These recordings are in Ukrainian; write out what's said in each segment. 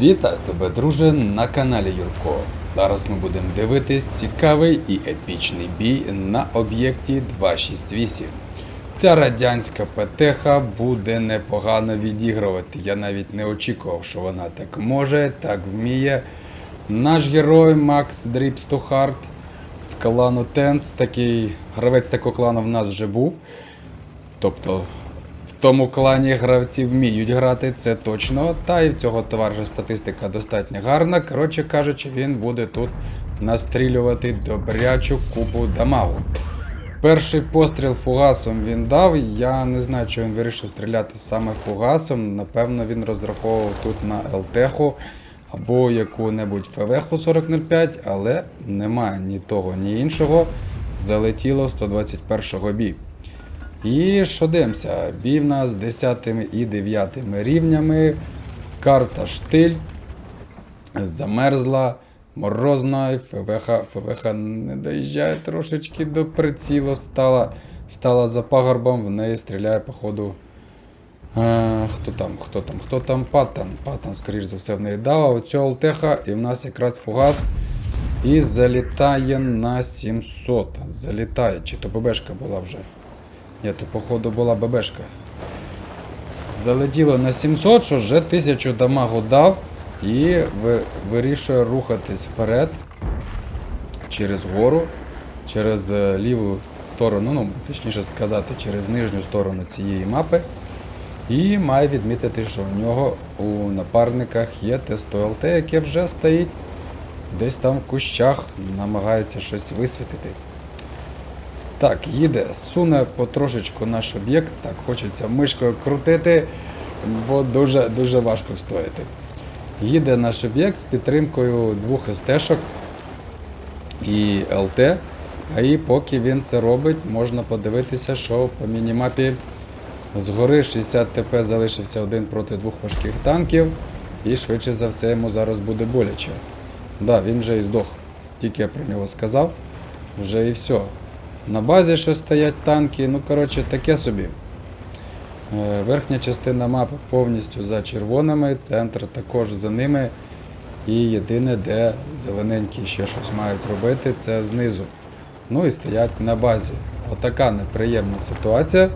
Вітаю тебе, друже, на каналі Юрко. Зараз ми будемо дивитись цікавий і епічний бій на об'єкті 268. Ця радянська ПТХ буде непогано відігрувати. Я навіть не очікував, що вона так може, так вміє. Наш герой Макс Дріпстухарт з клану Тенс, такий гравець такого клану в нас вже був. Тобто тому клані гравці вміють грати, це точно. Та і в цього товариша статистика достатньо гарна. Коротше кажучи, він буде тут настрілювати добрячу купу дамагу. Перший постріл фугасом він дав. Я не знаю, чи він вирішив стріляти саме фугасом. Напевно, він розраховував тут на ЛТХу або яку-небудь ФВХу 4005, але немає ні того, ні іншого. Залетіло 121-го бій. І що дивимося? Нас з 10 і 9 рівнями. Карта штиль. Замерзла, морозна, ФВХ, ФВХ не доїжджає трошечки до прицілу, стала, стала за пагорбом, в неї стріляє, походу. Е, хто там, хто там, хто там? Паттон. Паттон, скоріш за все, в неї дав. А оцю Алтеха, і в нас якраз фугас. І залітає на 700. Залітає. Чи то ББшка була вже? Ні, то походу була ББшка. Залетіло на 700, що вже 1000 дамагу дав і вирішує рухатись вперед через гору, через е, ліву сторону, ну, точніше сказати, через нижню сторону цієї мапи. І має відмітити, що в нього у напарниках є Т-100ЛТ, яке вже стоїть десь там в кущах, намагається щось висвітити. Так, їде, суне потрошечку наш об'єкт. Так, хочеться мишкою крутити, бо дуже, дуже важко встояти. Їде наш об'єкт з підтримкою двох СТ-шок і ЛТ. А і поки він це робить, можна подивитися, що по мінімапі згори 60 ТП залишився один проти двох важких танків, і швидше за все йому зараз буде боляче. Да, він вже і здох. Тільки я про нього сказав, вже і все. На базі ще стоять танки, ну коротше, таке собі. Е, Верхня частина мапи повністю за червоними, центр також за ними. І єдине, де зелененькі ще щось мають робити, це знизу. Ну і стоять на базі. Отака неприємна ситуація.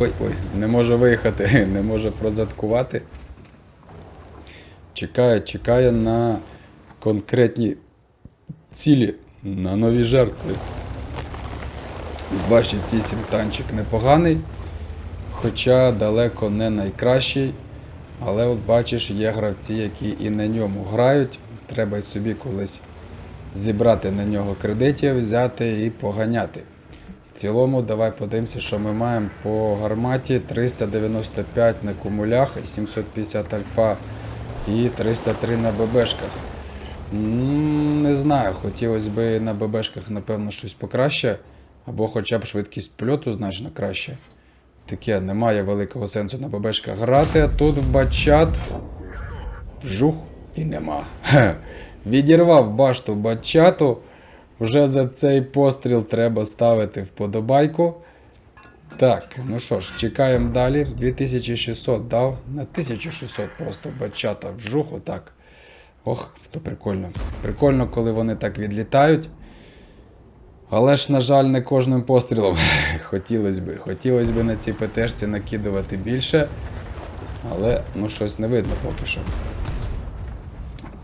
Ой, ой, не може виїхати, не може прозадкувати. Чекає, чекає на конкретні цілі, на нові жертви. 268 танчик непоганий, хоча далеко не найкращий. Але от бачиш, є гравці, які і на ньому грають. Треба собі колись зібрати на нього кредитів, взяти і поганяти. В цілому, давай подивимося, що ми маємо по гарматі 395 на кумулях, 750 альфа і 303 на ББшках. Не знаю, хотілося б на ББшках, напевно, щось покраще, або хоча б швидкість польоту значно краще. Таке немає великого сенсу на ББшках грати, а тут в бачат вжух і нема. Відірвав башту бачату. Вже за цей постріл треба ставити вподобайку. Так, ну що ж, чекаємо далі. 2600 дав. На 1600 просто бачата вжух, отак. Ох, то прикольно. Прикольно, коли вони так відлітають. Але ж, на жаль, не кожним пострілом. Хотілося б. Хотілося б на цій ПТшці накидувати більше. Але ну щось не видно поки що.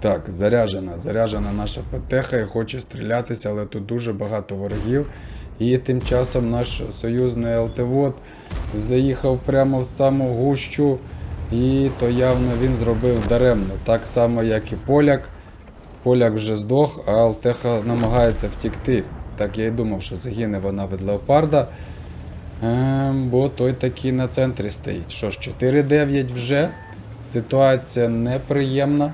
Так, заряджена. Заряджена наша ПТХ і хоче стрілятися, але тут дуже багато ворогів. І тим часом наш союзний ЛТВОД заїхав прямо в саму гущу. І то явно він зробив даремно. Так само, як і поляк. Поляк вже здох, а Алтеха намагається втікти. Так я й думав, що загине вона від леопарда. Ем, бо той такий на центрі стоїть. Що ж, 4-9 вже. Ситуація неприємна.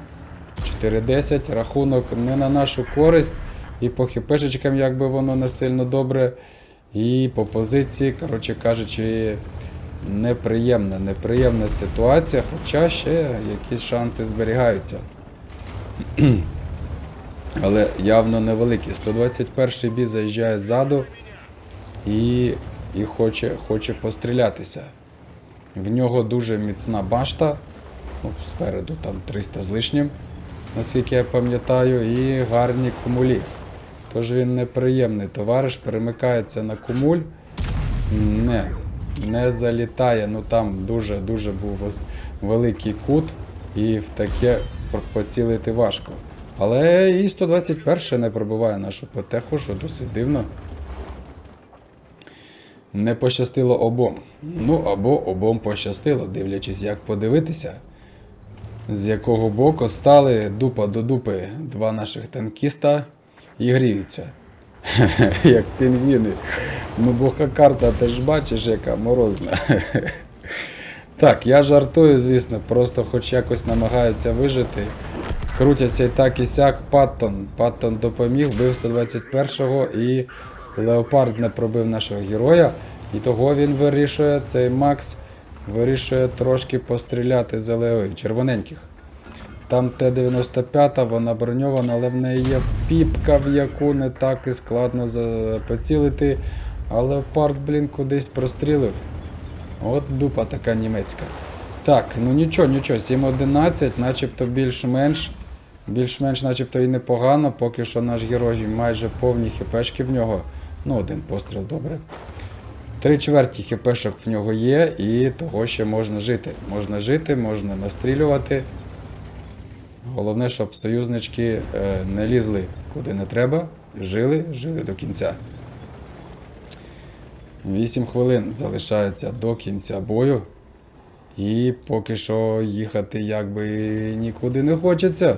4-10, рахунок не на нашу користь. І по хіпешечкам, якби воно не сильно добре. І по позиції, коротше кажучи, неприємна, неприємна ситуація, хоча ще якісь шанси зберігаються. Але явно невеликі. 121 бій заїжджає ззаду і, і хоче, хоче пострілятися. В нього дуже міцна башта. Ну, спереду там 300 з лишнім, наскільки я пам'ятаю, і гарні кумулі. Тож він неприємний товариш, перемикається на кумуль. Не, не залітає. Ну там дуже-дуже був великий кут, і в таке поцілити важко. Але і 121 не пробиває нашу потеху, що досить дивно. Не пощастило обом. Ну або обом пощастило, дивлячись, як подивитися, з якого боку стали дупа до дупи два наших танкіста і гріються. Як пінгвіни. Ну, бо карта ти ж бачиш, яка морозна. Так, я жартую, звісно, просто хоч якось намагаються вижити. Крутяться і так і сяк Паттон. Паттон допоміг, вбив 121-го і Леопард не пробив нашого героя. І того він вирішує, цей Макс вирішує трошки постріляти з ЛЕО червоненьких. Там Т-95, вона броньована, але в неї є піпка, в яку не так і складно поцілити. А Леопард, блін, кудись прострілив. От дупа така німецька. Так, ну нічого, нічого, 7-11, начебто більш-менш. Більш-менш, начебто і непогано, поки що наш герой майже повні хіпешки в нього. Ну, один постріл, добре. Три чверті хіпешок в нього є, і того ще можна жити. Можна жити, можна настрілювати. Головне, щоб союзнички е, не лізли куди не треба, жили, жили до кінця. 8 хвилин залишається до кінця бою. І поки що їхати якби нікуди не хочеться.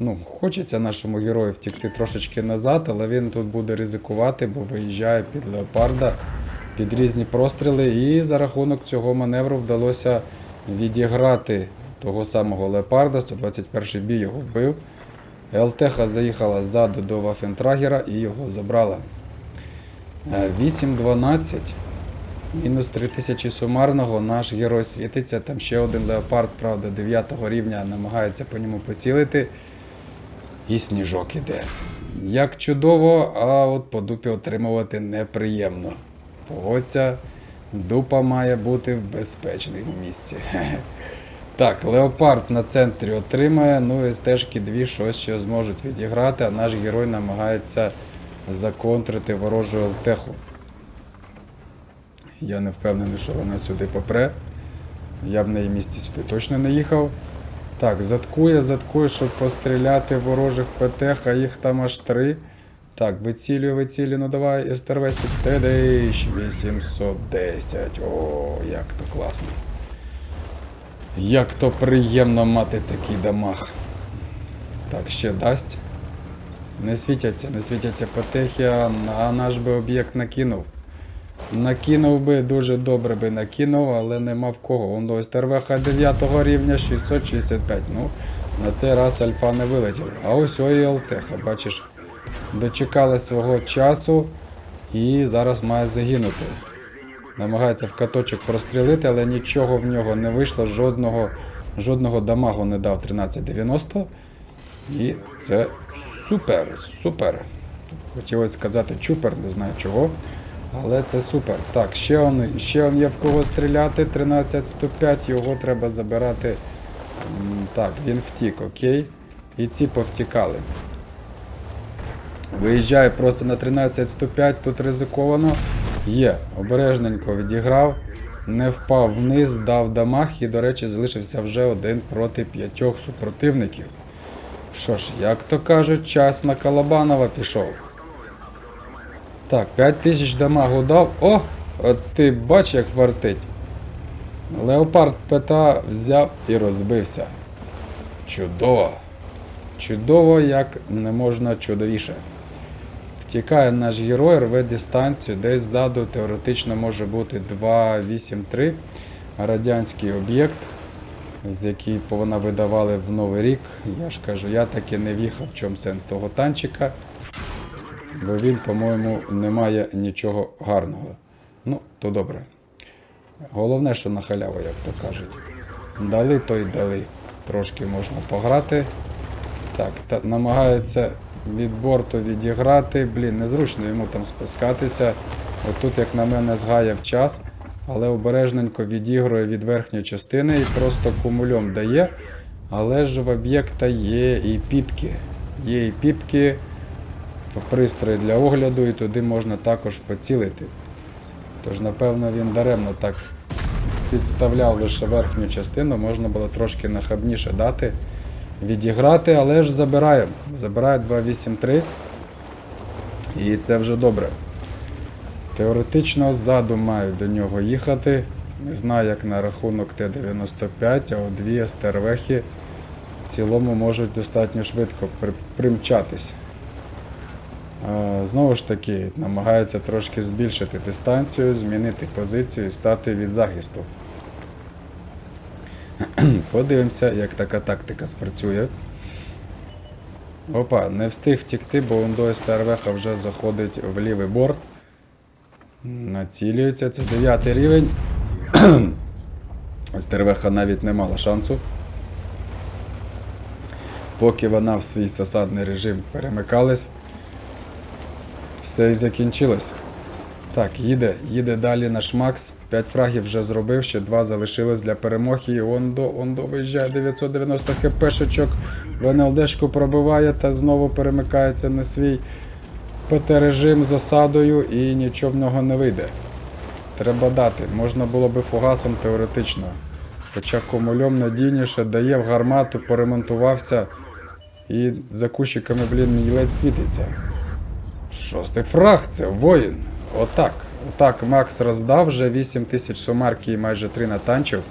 Ну, хочеться нашому герою втікти трошечки назад, але він тут буде ризикувати, бо виїжджає під леопарда під різні простріли. І за рахунок цього маневру вдалося відіграти того самого леопарда. 121 бій його вбив. ЛТХ заїхала ззаду до Вафентрагера і його забрала. Е, 8-12. Мінус 3000 сумарного. Наш герой світиться. Там ще один леопард, правда, 9 рівня намагається по ньому поцілити. І сніжок іде. Як чудово, а от по дупі отримувати неприємно. Погодься, дупа має бути в безпечному місці. Так, леопард на центрі отримає, ну і стежки дві щось ще зможуть відіграти, а наш герой намагається законтрити ворожу ЛТХу. Я не впевнений, що вона сюди попре. Я б на її місці сюди точно не їхав. Так, заткує, заткує, щоб постріляти ворожих ПТХ, а їх там аж три. Так, вицілює, вицілює, ну давай, СТРВ Тедейш 810. О, як то класно. Як то приємно мати такий дамаг. Так, ще дасть. Не світяться, не світяться потехи, а а наш би об'єкт накинув. Накинув би, дуже добре би накинув, але нема в кого. Он ось ТРВХ 9 рівня 665. Ну, на цей раз альфа не вилетіли. А ось ой ЛТХ, бачиш, дочекали свого часу і зараз має загинути. Намагається в каточок прострілити, але нічого в нього не вийшло, жодного, жодного дамагу не дав 1390. І це супер, супер. Хотілося сказати чупер, не знаю чого. Але це супер. Так, ще он, ще он є в кого стріляти. 13-105, його треба забирати. Так, він втік, окей. І ці повтікали. Виїжджає просто на 13-105, тут ризиковано. Є, обережненько відіграв, не впав вниз, дав дамаг і, до речі, залишився вже один проти п'ятьох супротивників. Що ж, як то кажуть, час на Калабанова пішов. Так, 5 тисяч дамагу дав. О! От ти бач, як вартить. Леопард ПТА взяв і розбився. Чудово. Чудово, як не можна чудовіше. Втікає наш герой, рве дистанцію, десь ззаду теоретично може бути 283 радянський об'єкт, з який вона видавали в Новий рік. Я ж кажу, я таки не в'їхав, в чому сенс того танчика. Бо він, по-моєму, не має нічого гарного. Ну, то добре. Головне, що на халяву, як то кажуть. Дали, то й дали. Трошки можна пограти. Так, та, намагається від борту відіграти. Блін, незручно йому там спускатися. Отут, як на мене, згаяв час. але обережненько відігрує від верхньої частини і просто кумульом дає. Але ж в об'єкта є і піпки. Є і піпки, пристрої для огляду, і туди можна також поцілити. Тож, напевно, він даремно так підставляв лише верхню частину, можна було трошки нахабніше дати, відіграти, але ж забираємо. Забирає 2-8-3. І це вже добре. Теоретично ззаду мають до нього їхати. Не знаю, як на рахунок Т-95, а дві стервехи в цілому можуть достатньо швидко при- примчатись. Е, Знову ж таки, намагаються трошки збільшити дистанцію, змінити позицію і стати від захисту. Подивимося, як така тактика спрацює. Опа, не встиг втікти, бо Ондой Стервеха вже заходить в лівий борт. Націлюється, це 9 рівень. Стервеха навіть не мала шансу. Поки вона в свій засадний режим перемикалась, все і закінчилось. Так, їде, їде далі наш Макс. 5 фрагів вже зробив, ще 2 залишилось для перемоги. І Ондо, Ондо виїжджає 990 хпшечок. В НЛДшку пробиває та знову перемикається на свій ПТ-режим з осадою і нічого в нього не вийде. Треба дати. Можна було би фугасом теоретично. Хоча комульом надійніше дає в гармату, поремонтувався і за кущиками, блін, ледь світиться. Шостий фраг, це воїн. Отак. Отак Макс роздав вже 8 тисяч сумарки і майже 3 натанчив.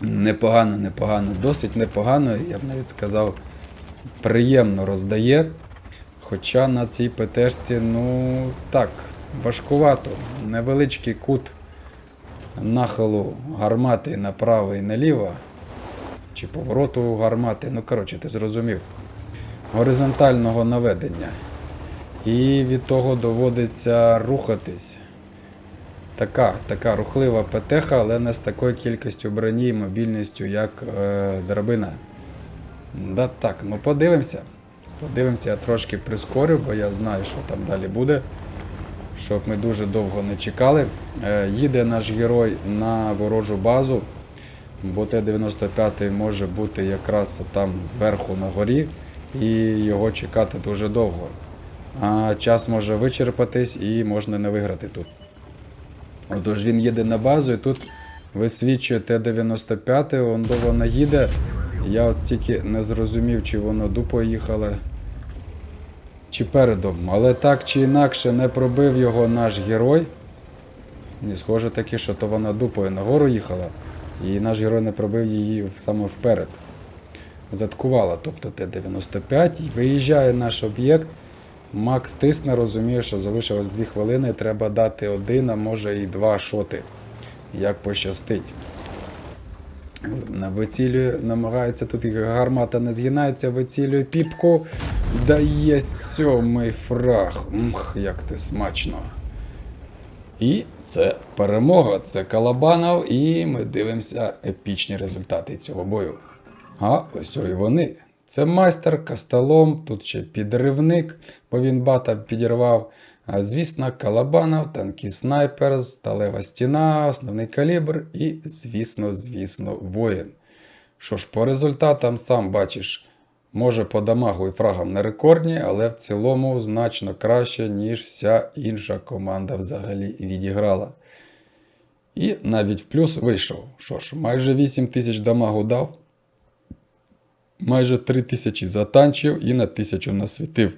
Непогано, непогано, досить непогано, я б навіть сказав, приємно роздає. Хоча на цій ПТшці, ну так, важкувато. Невеличкий кут нахилу гармати направо і наліво. Чи повороту гармати, ну коротше, ти зрозумів. Горизонтального наведення. І від того доводиться рухатись. Така, така рухлива ПТХ, але не з такою кількістю броні і мобільністю, як е, драбина. Да, так, ну подивимося. Подивимося, я трошки прискорю, бо я знаю, що там далі буде. Щоб ми дуже довго не чекали. Е, їде наш герой на ворожу базу, бо Т-95 може бути якраз там зверху на горі, і його чекати дуже довго. А час може вичерпатись і можна не виграти тут. Отож він їде на базу і тут висвічує Т-95, он до вона їде. Я от тільки не зрозумів, чи воно дупою їхало, чи передом. Але так чи інакше не пробив його наш герой. Ні, схоже таки, що то вона дупою нагору їхала, і наш герой не пробив її саме вперед. Заткувала, тобто Т-95, і виїжджає наш об'єкт. Макс тисне, розуміє, що залишилось 2 хвилини, треба дати один, а може і два шоти. Як пощастить. Вицілює, намагається тут гармата не згинається, вицілює піпку. Дає сьомий фраг. Мх, як ти смачно. І це перемога, це Калабанов, і ми дивимося епічні результати цього бою. А ось і вони. Це майстер кастелом, тут ще підривник, бо він бата підірвав. А, звісно, Калабанов, танкий снайпер, сталева стіна, основний калібр і, звісно, звісно, воїн. Що ж, по результатам сам бачиш, може по дамагу і фрагам не рекордні, але в цілому значно краще, ніж вся інша команда взагалі відіграла. І навіть в плюс вийшов. Що ж, майже 8 тисяч дамагу дав, майже 3 тисячі затанчив і на тисячу насвітив.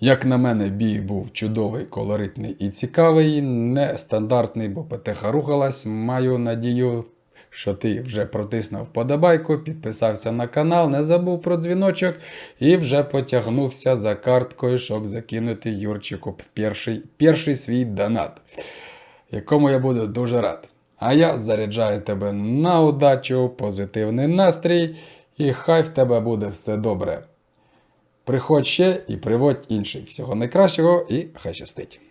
Як на мене, бій був чудовий, колоритний і цікавий, не стандартний, бо ПТХ рухалась. Маю надію, що ти вже протиснув вподобайку, підписався на канал, не забув про дзвіночок і вже потягнувся за карткою, щоб закинути Юрчику перший, перший свій донат, якому я буду дуже рад. А я заряджаю тебе на удачу, позитивний настрій, і хай в тебе буде все добре. Приходь ще і приводь інших. Всього найкращого і хай щастить.